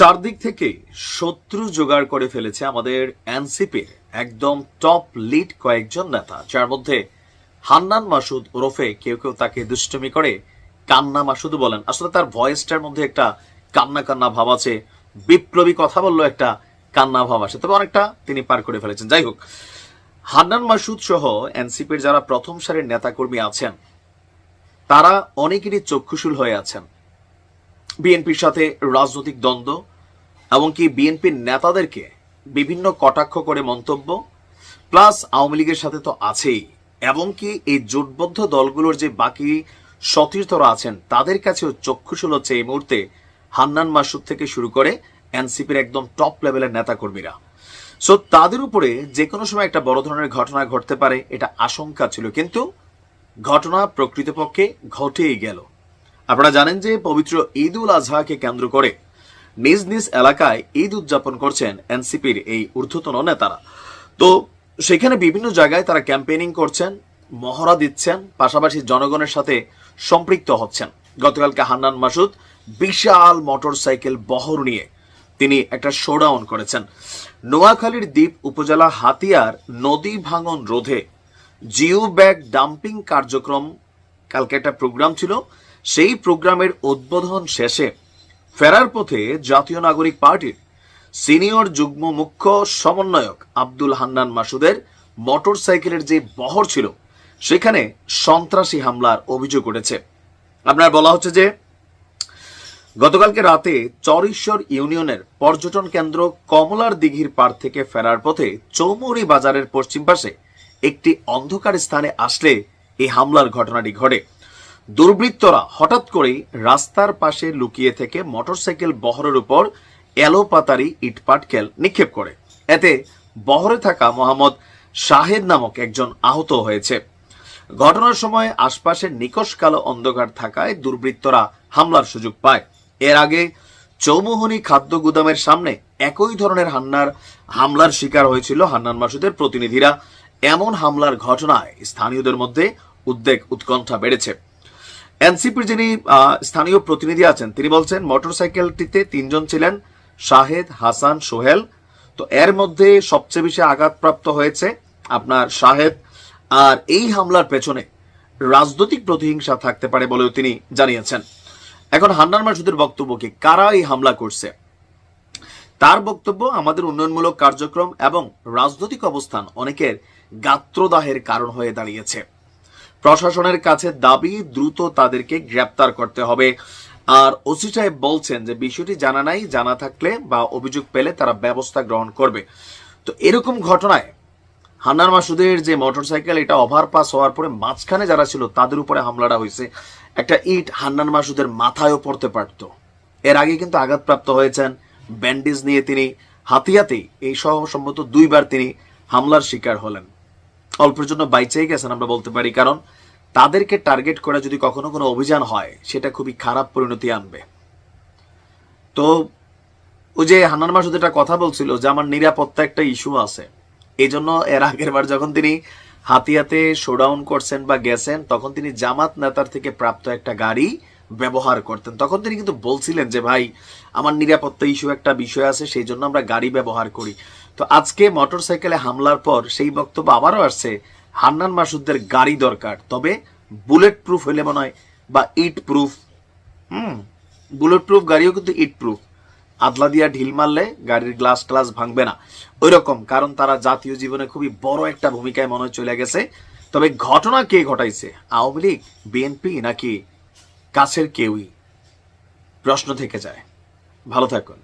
চারদিক থেকে শত্রু জোগাড় করে ফেলেছে আমাদের এনসিপির একদম টপ লিড কয়েকজন নেতা, যার মধ্যে হান্নান মাসুদ ওরফে কেউ কেউ তাকে দুষ্টমি করে কান্না মাসুদ বলেন। আসলে তার ভয়েসটার মধ্যে একটা কান্না কান্না ভাব আছে, বিপ্লবী কথা বলল একটা কান্না ভাব আছে, তবে অনেকটা তিনি পার করে ফেলেছেন। যাই হোক, হান্নান মাসুদ সহ এনসিপির যারা প্রথম সারির নেতাকর্মী আছেন, তারা অনেকেরই চক্ষুশূল হয়ে আছেন। বিএনপির সাথে রাজনৈতিক দ্বন্দ্ব এমনকি বিএনপির নেতাদেরকে বিভিন্ন কটাক্ষ করে মন্তব্য। প্লাস আওয়ামী লীগের সাথে তো আছেই। এমনকি এই জোটবদ্ধ দলগুলোর যে বাকি সতীর্থরা আছেন, তাদের কাছেও চক্ষুশূল হচ্ছে এই মুহূর্তে হান্নান মাসুদ থেকে শুরু করে এনসিপির একদম টপ লেভেলের নেতাকর্মীরা। সো তাদের উপরে যে কোনো সময় একটা বড় ধরনের ঘটনা ঘটতে পারে, এটা আশঙ্কা ছিল। কিন্তু ঘটনা প্রকৃতপক্ষে ঘটেই গেল। আপনারা জানেন যে পবিত্র ঈদ উল আজহাকে কেন্দ্র করে নিজ নিজ এলাকায় ঈদ উদযাপন করছেন এনসিপির এই ঊর্ধ্বতন নেতারা। তো সেখানে বিভিন্ন জায়গায় তারা ক্যাম্পেইনিং করছেন, মহড়া দিচ্ছেন, পাশাপাশি জনগণের সাথে সম্পৃক্ত হচ্ছেন। গতকালকে হান্নান মাসুদ বিশাল মোটর সাইকেল বহর নিয়ে তিনি একটা শোডাউন করেছেন। নোয়াখালীর দ্বীপ উপজেলা হাতিয়ার নদী ভাঙন রোধে জিও ব্যাগ ডাম্পিং কার্যক্রম, কালকে একটা প্রোগ্রাম ছিল। সেই প্রোগ্রামের উদ্বোধন শেষে ফেরার পথে জাতীয় নাগরিক পার্টির সিনিয়র যুগ্ম মুখ্য সমন্বয়ক আব্দুল হান্নান মাসুদের মোটর সাইকেলের যে বহর ছিল, সেখানে সন্ত্রাসী হামলার অভিযোগ উঠেছে। আপনার বলা হচ্ছে যে, গতকালকে রাতে চরেশ্বর ইউনিয়নের পর্যটন কেন্দ্র কমলার দিঘির পার থেকে ফেরার পথে চৌমুরি বাজারের পশ্চিম পাশে একটি অন্ধকার স্থানে আসলে এই হামলার ঘটনাটি ঘটে। দুর্বৃত্তরা হঠাৎ করেই রাস্তার পাশে লুকিয়ে থেকে মোটরসাইকেল বহরের উপর এলোপাতারি ইটপাটকেল নিক্ষেপ করে। এতে বহরে থাকা মোহাম্মদ শাহেদ নামক একজন আহত হয়েছে। ঘটনার সময় আশপাশে নিকশ কালো অন্ধকার থাকায় দুর্বৃত্তরা হামলার সুযোগ পায়। এর আগে চৌমুহনী খাদ্য গুদামের সামনে একই ধরনের হান্নার হামলার শিকার হয়েছিল হান্নান মাসুদের প্রতিনিধিরা। এমন হামলার ঘটনায় স্থানীয়দের মধ্যে উদ্বেগ, উৎকণ্ঠা বেড়েছে। এনসিপির যিনি স্থানীয় প্রতিনিধি আছেন, তিনি বলছেন মোটরসাইকেলটিতে তিনজন ছিলেন শাহেদ, হাসান, সোহেল। তো এর মধ্যে সবচেয়ে বেশি আঘাতপ্রাপ্ত হয়েছে আপনার শাহেদ। আর এই হামলার পেছনে রাজনৈতিক প্রতিহিংসা থাকতে পারে বলেও তিনি জানিয়েছেন। এখন হান্নান মাসুদের বক্তব্য কি? কারা এই হামলা করছে? তার বক্তব্য, আমাদের উন্নয়নমূলক কার্যক্রম এবং রাজনৈতিক অবস্থান অনেকের গাত্রদাহের কারণ হয়ে দাঁড়িয়েছে। প্রশাসনের কাছে দাবি, দ্রুত তাদেরকে গ্রেপ্তার করতে হবে। আর ওসি সাহেব বলছেন যে, বিষয়টি জানা নাই, জানা থাকলে বা অভিযোগ পেলে তারা ব্যবস্থা গ্রহণ করবে। তো এরকম ঘটনায় হান্নান মাসুদের যে মোটরসাইকেল, এটা ওভারপাস হওয়ার পরে মাঝখানে যারা ছিল, তাদের উপরে হামলাটা হয়েছে। একটা ইট হান্নান মাসুদের মাথায়ও পড়তে পারতো। এর আগে কিন্তু আঘাতপ্রাপ্ত হয়েছেন ব্যান্ডেজ নিয়ে তিনি হাতিয়াতেই। এই সহ সম্ভবত দুইবার তিনি হামলার শিকার হলেন। অল্পের জন্য বাইচেই গেছেন আমরা বলতে পারি। কারণ তাদেরকে টার্গেট করে যদি কখনো কোনো অভিযান হয়, সেটা খুবই খারাপ পরিণতি আনবে। তো ওই যে হান্নান মাসুদ একটা কথা বলছিল যে, আমার নিরাপত্তা একটা ইস্যু আছে। এই জন্য এর আগের বার যখন তিনি হাতিয়াতে শোডাউন করছেন বা গেছেন, তখন তিনি জামাত নেতার থেকে প্রাপ্ত একটা গাড়ি ব্যবহার করতেন। তখন তিনি কিন্তু বলছিলেন যে, ভাই, আমার নিরাপত্তা ইস্যু একটা বিষয় আছে সেই জন্য আমরা গাড়ি ব্যবহার করি। তো আজকে মোটরসাইকেলে হামলার পর সেই বক্তব্য আবারও আসছে। হান্নান মাসুদদের গাড়ি দরকার, তবে বুলেট প্রুফ হলে মনে হয় বা ইট প্রুফ হুম বুলেট প্রুফ গাড়িও কিন্তু ইট প্রুফ আদলা দিয়া ঢিল মারলে গাড়ির গ্লাস ক্লাস ভাঙবে না। ওই রকম কারণ তারা জাতীয় জীবনে খুবই বড় একটা ভূমিকায় মনে চলে গেছে। তবে ঘটনা কে ঘটাইছে? আওয়ামী লীগ, বিএনপি নাকি কাছের কেউই? প্রশ্ন থেকে যায়। ভালো থাকুন।